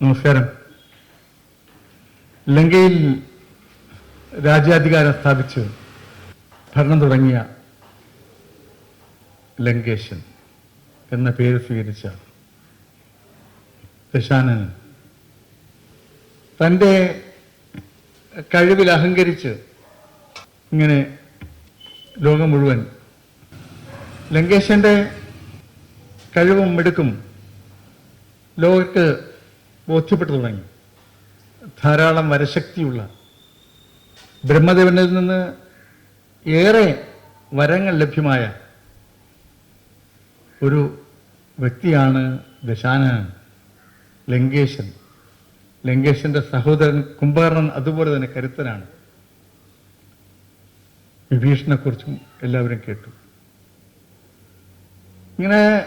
നമസ്കാരം. ലങ്കയിൽ രാജ്യാധികാരം സ്ഥാപിച്ച് ഭരണം തുടങ്ങിയ ലങ്കേശൻ എന്ന പേര് സ്വീകരിച്ച ദശാനൻ തന്റെ കഴിവിൽ അഹങ്കരിച്ച് ഇങ്ങനെ ലോകം മുഴുവൻ ലങ്കേശന്റെ കഴിവും മിടുക്കും ലോകത്ത് ബോധ്യപ്പെട്ടു തുടങ്ങി. ധാരാളം വരശക്തിയുള്ള ബ്രഹ്മദേവനിൽ നിന്ന് ഏറെ വരങ്ങൾ ലഭ്യമായ ഒരു വ്യക്തിയാണ് ദശാനൻ ലങ്കേശൻ. ലങ്കേശന്റെ സഹോദരൻ കുംഭകർണൻ അതുപോലെ തന്നെ കരുത്തനാണ്. വിഭീഷണെക്കുറിച്ചും എല്ലാവരും കേട്ടു. ഇങ്ങനെ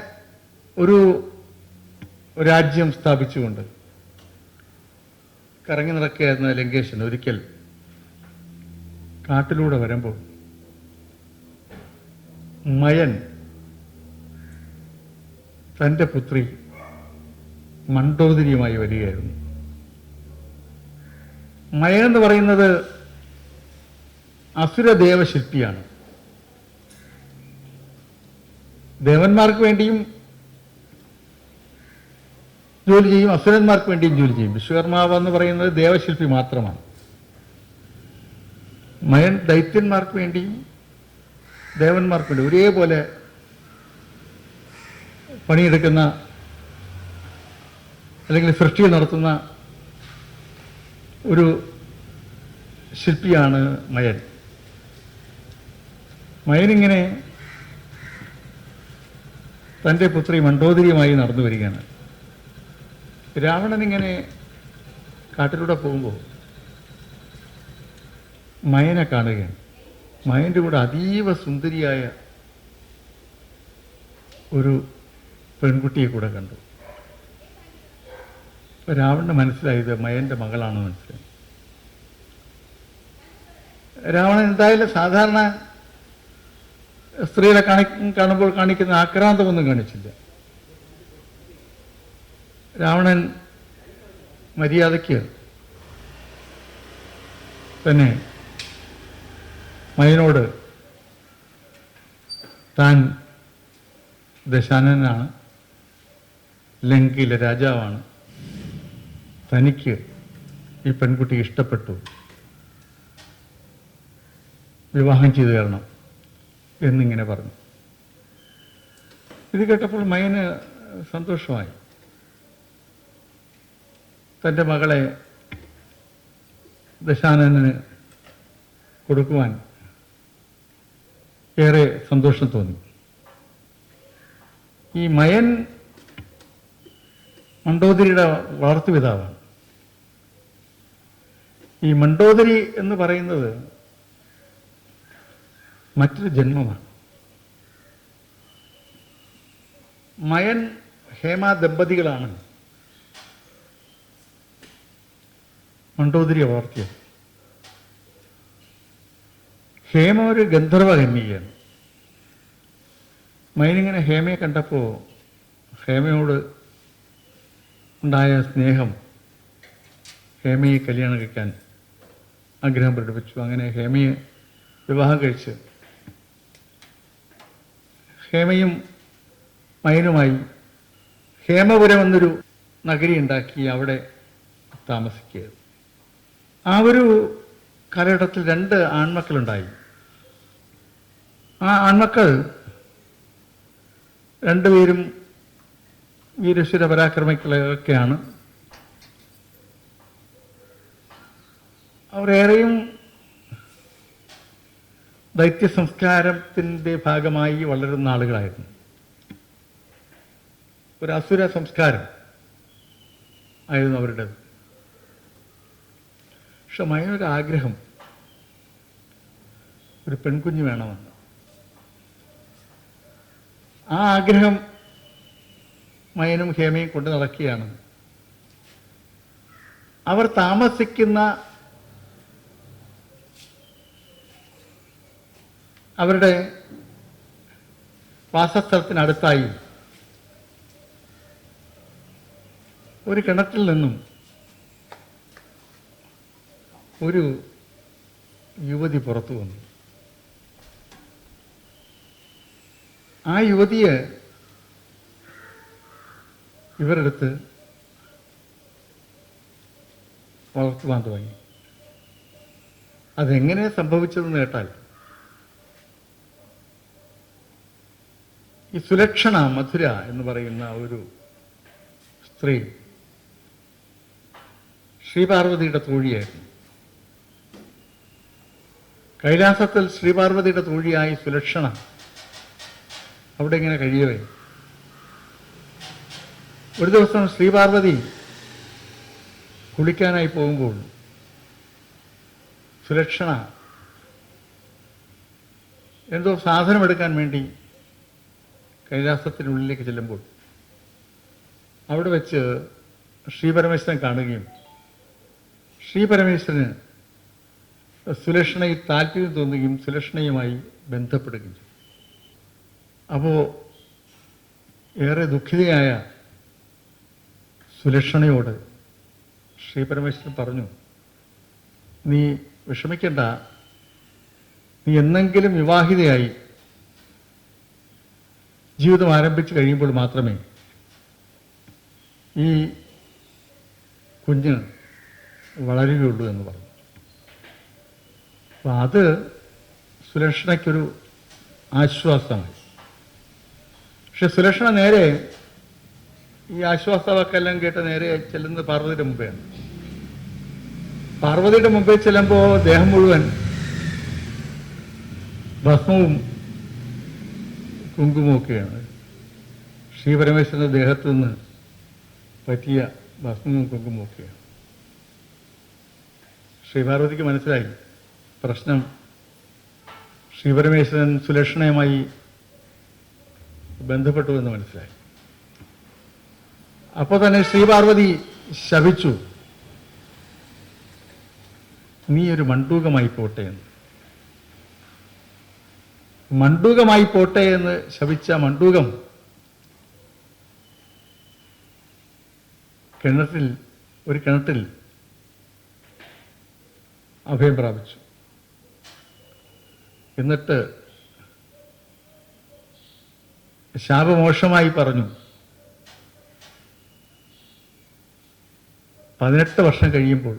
ഒരു രാജ്യം സ്ഥാപിച്ചുകൊണ്ട് കറങ്ങി നടക്കുകയായിരുന്ന ലങ്കേശൻ ഒരിക്കൽ കാട്ടിലൂടെ വരുമ്പോൾ മയൻ തന്റെ പുത്രി മണ്ടോദരിയുമായി വരികയായിരുന്നു. മയൻ എന്ന് പറയുന്നത് അസുരദേവശില്പിയാണ് ദേവന്മാർക്ക് വേണ്ടിയും ജോലി ചെയ്യും അസുരന്മാർക്ക് വേണ്ടിയും ജോലി ചെയ്യും. വിശ്വകർമാവ് എന്ന് പറയുന്നത് ദേവശില്പി മാത്രമാണ്. മയൻ ദൈത്യന്മാർക്ക് വേണ്ടിയും ദേവന്മാർക്ക് വേണ്ടി ഒരേപോലെ പണിയെടുക്കുന്ന അല്ലെങ്കിൽ സൃഷ്ടി നടത്തുന്ന ഒരു ശില്പിയാണ് മയൻ. മയനിങ്ങനെ തന്റെ പുത്രി മണ്ടോദരിയുമായി നടന്നു വരികയാണ്. രാവണൻ ഇങ്ങനെ കാട്ടിലൂടെ പോകുമ്പോൾ മയനെ കാണുകയാണ്. മയന്റെ കൂടെ അതീവ സുന്ദരിയായ ഒരു പെൺകുട്ടിയെ കൂടെ കണ്ടു. അപ്പൊ രാവണന് മനസ്സിലായത് മയന്റെ മകളാണെന്ന് മനസ്സിലായി. രാവണൻ എന്തായാലും സാധാരണ സ്ത്രീകളെ കാണി കാണുമ്പോൾ കാണിക്കുന്ന ആക്രാന്തമൊന്നും കാണിച്ചില്ല. രാവണൻ മര്യാദയ്ക്ക് തന്നെ മയനോട് താൻ ദശാനനാണ് ലങ്കയിലെ രാജാവാണ്. തനിക്ക് ഈ പെൺകുട്ടി ഇഷ്ടപ്പെട്ടു. വിവാഹം ചെയ്തു തരണം എന്നിങ്ങനെ പറഞ്ഞു. ഇത് കേട്ടപ്പോൾ മയന് സന്തോഷമായി. തന്റെ മകളെ ദശാനന് കൊടുക്കുവാൻ ഏറെ സന്തോഷം തോന്നി. ഈ മയൻ മണ്ടോദരിയുടെ വളർത്തുപിതാവാണ് ഈ മണ്ടോദരി എന്ന് പറയുന്നത് മറ്റൊരു ജന്മമാണ്. മയൻ ഹേമ ദമ്പതികളാണ് മണ്ടോദരിയെ വളർത്തിയത്. ഹേമ ഒരു ഗന്ധർവ കന്യകയാണ്. മൈനിങ്ങനെ ഹേമയെ കണ്ടപ്പോൾ ഹേമയോട് ഉണ്ടായ സ്നേഹം ഹേമയെ കല്യാണം കഴിക്കാൻ ആഗ്രഹം പ്രകടിപ്പിച്ചു. അങ്ങനെ ഹേമയെ വിവാഹം കഴിച്ച് ഹേമയും മയനുമായി ഹേമപുരം എന്നൊരു നഗരി ഉണ്ടാക്കി അവിടെ താമസിക്കുകയായിരുന്നു. ആ ഒരു കാലഘട്ടത്തിൽ രണ്ട് ആൺമക്കളുണ്ടായി. ആ ആൺമക്കൾ രണ്ടുപേരും വീരശുര പരാക്രമികളൊക്കെയാണ്. അവരേറെയും ദൈത്യ സംസ്കാരത്തിന്റെ ഭാഗമായി വളരുന്ന ആളുകളായിരുന്നു. ഒരു അസുര സംസ്കാരം ആയിരുന്നു അവരുടേത്. പക്ഷെ മയനൊരാഗ്രഹം ഒരു പെൺകുഞ്ഞ് വേണമെന്ന്. ആ ആഗ്രഹം മയനും ഹേമയും കൊണ്ട് നടക്കുകയാണ്. അവർ താമസിക്കുന്ന അവരുടെ വാസസ്ഥലത്തിനടുത്തായി ഒരു കിണറ്റിൽ നിന്നും ഒരു യുവതി പുറത്തു വന്നു. ആ യുവതിയെ ഇവരെടുത്ത് വളർത്തുവാൻ തുടങ്ങി. അതെങ്ങനെ സംഭവിച്ചതെന്ന് കേട്ടാൽ ഈ സുലക്ഷണ മധുര എന്ന് പറയുന്ന ഒരു സ്ത്രീ ശ്രീപാർവതിയുടെ തോഴിയായിരുന്നു. കൈലാസത്തിൽ ശ്രീപാർവതിയുടെ തോഴിയായി സുലക്ഷണ അവിടെ ഇങ്ങനെ കഴിയവേ ഒരു ദിവസം ശ്രീപാർവതി കുളിക്കാനായി പോകുമ്പോൾ സുലക്ഷണ എന്തോ സാധനം എടുക്കാൻ വേണ്ടി കൈലാസത്തിനുള്ളിലേക്ക് ചെല്ലുമ്പോൾ അവിടെ വെച്ച് ശ്രീപരമേശ്വരൻ കാണുകയും ശ്രീപരമേശ്വരന് സുലക്ഷണയിൽ താല്പര്യം തോന്നുകയും സുലക്ഷണയുമായി ബന്ധപ്പെടുകയും അപ്പോൾ ഏറെ ദുഃഖിതയായ സുലക്ഷണയോട് ശ്രീ പരമേശ്വരൻ പറഞ്ഞു നീ വിഷമിക്കേണ്ട. നീ എന്നെങ്കിലും വിവാഹിതയായി ജീവിതം ആരംഭിച്ചു കഴിയുമ്പോൾ മാത്രമേ ഈ കുഞ്ഞ് വളരുകയുള്ളൂ എന്ന് പറഞ്ഞു. അപ്പം അത് സുലക്ഷണയ്ക്കൊരു ആശ്വാസമായി. പക്ഷെ സുലക്ഷണ നേരെ ഈ ആശ്വാസവാക്കെല്ലാം കേട്ട് നേരെ ചെല്ലുന്നത് പാർവതിയുടെ മുമ്പെയാണ് പാർവതിയുടെ മുമ്പിൽ ചെല്ലുമ്പോൾ ദേഹം മുഴുവൻ ഭസ്മവും കുങ്കുമൊക്കെയാണ് ശ്രീപരമേശ്വരന്റെ ദേഹത്തു നിന്ന് പറ്റിയ ഭസ്മവും കുങ്കുമൊക്കെയാണ് ശ്രീപാർവതിക്ക് മനസ്സിലായി. പ്രശ്നം ശ്രീപരമേശ്വരൻ സുലക്ഷണയുമായി ബന്ധപ്പെട്ടു എന്ന് മനസ്സിലായി. അപ്പോൾ തന്നെ ശ്രീപാർവതി ശപിച്ചു. നീ ഒരു മണ്ടൂകമായി പോട്ടെ എന്ന്. മണ്ടൂകമായി പോട്ടെ എന്ന് ശപിച്ച മണ്ടൂകം കിണറ്റിൽ ഒരു കിണറ്റിൽ അഭയം പ്രാപിച്ചു. എന്നിട്ട് ശാപമോശമായി പറഞ്ഞു. പതിനെട്ട് വർഷം കഴിയുമ്പോൾ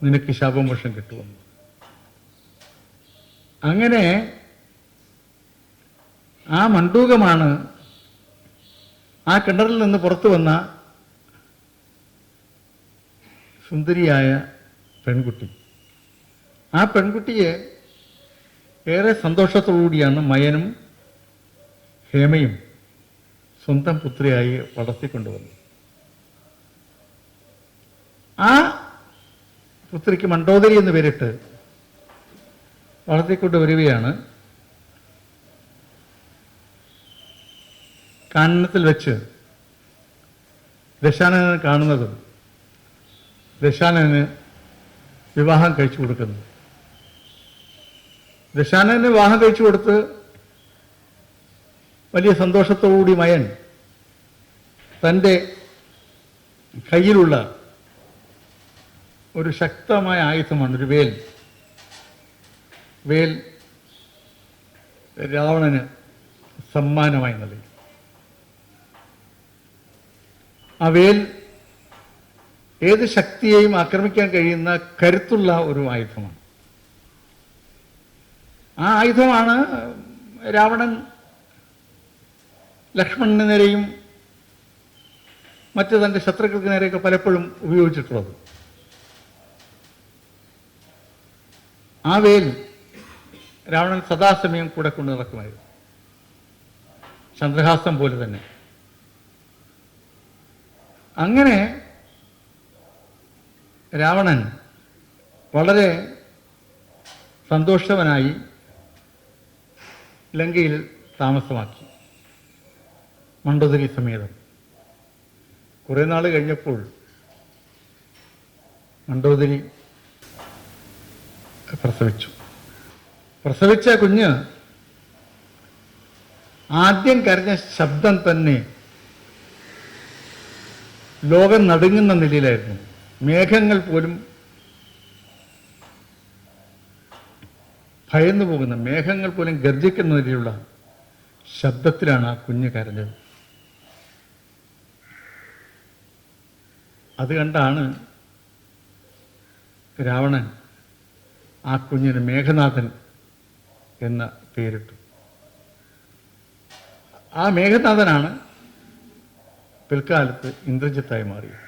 നിനക്ക് ശാപമോക്ഷം കിട്ടുമെന്ന് അങ്ങനെ ആ മണ്ടൂകമാണ് ആ കിണറിൽ നിന്ന് പുറത്തു വന്ന സുന്ദരിയായ പെൺകുട്ടി. ആ പെൺകുട്ടിയെ ഏറെ സന്തോഷത്തോടുകൂടിയാണ് മയനും ഹേമയും സ്വന്തം പുത്രിയായി വളർത്തിക്കൊണ്ടുവന്നത്. ആ പുത്രിക്ക് മണ്ടോദരി എന്ന് പേരിട്ട് വളർത്തിക്കൊണ്ട് വരികയാണ്. കാനനത്തിൽ വെച്ച് ദശാനനെ കാണുന്നതും ദശാനന് വിവാഹം കഴിച്ചു കൊടുക്കുന്നു. ദശാനന് വിവാഹം കഴിച്ചു കൊടുത്ത് വലിയ സന്തോഷത്തോടുകൂടി മയൻ തന്റെ കയ്യിലുള്ള ഒരു ശക്തമായ ആയുധമാണ് ഒരു വേൽ. വേൽ രാവണന് സമ്മാനമായി നൽകി. ആ വേൽ ഏത് ശക്തിയെയും ആക്രമിക്കാൻ കഴിയുന്ന കരുത്തുള്ള ഒരു ആയുധമാണ്. ആ ആയുധമാണ് രാവണൻ ലക്ഷ്മണന് നേരെയും മറ്റ് തന്റെ ശത്രുക്കൾക്ക് നേരെയൊക്കെ പലപ്പോഴും ഉപയോഗിച്ചിട്ടുള്ളത്. ആ വേൽ രാവണൻ സദാസമയം കൂടെ കൊണ്ടു നടക്കുമായിരുന്നു. ചന്ദ്രഹാസം പോലെ തന്നെ. അങ്ങനെ രാവണൻ വളരെ സന്തോഷവനായി ലങ്കയിൽ താമസമാക്കി. മണ്ഡോദരി സമേതം. കുറേ നാൾ കഴിഞ്ഞപ്പോൾ മണ്ടോദരി പ്രസവിച്ചു. പ്രസവിച്ച കുഞ്ഞ് ആദ്യം കരഞ്ഞ ശബ്ദം തന്നെ ലോകം നടുങ്ങുന്ന നിലയിലായിരുന്നു. മേഘങ്ങൾ പോലും ഭയന്നു പോകുന്ന മേഘങ്ങൾ പോലും ഗർജിക്കുന്ന നിലയിലുള്ള ശബ്ദത്തിലാണ് ആ കുഞ്ഞ് കരഞ്ഞത്. അത് കണ്ടാണ് രാവണൻ ആ കുഞ്ഞിന് മേഘനാഥൻ എന്ന പേരിട്ടു. ആ മേഘനാഥനാണ് പിൽക്കാലത്ത് ഇന്ദ്രജിത്തായി മാറിയത്.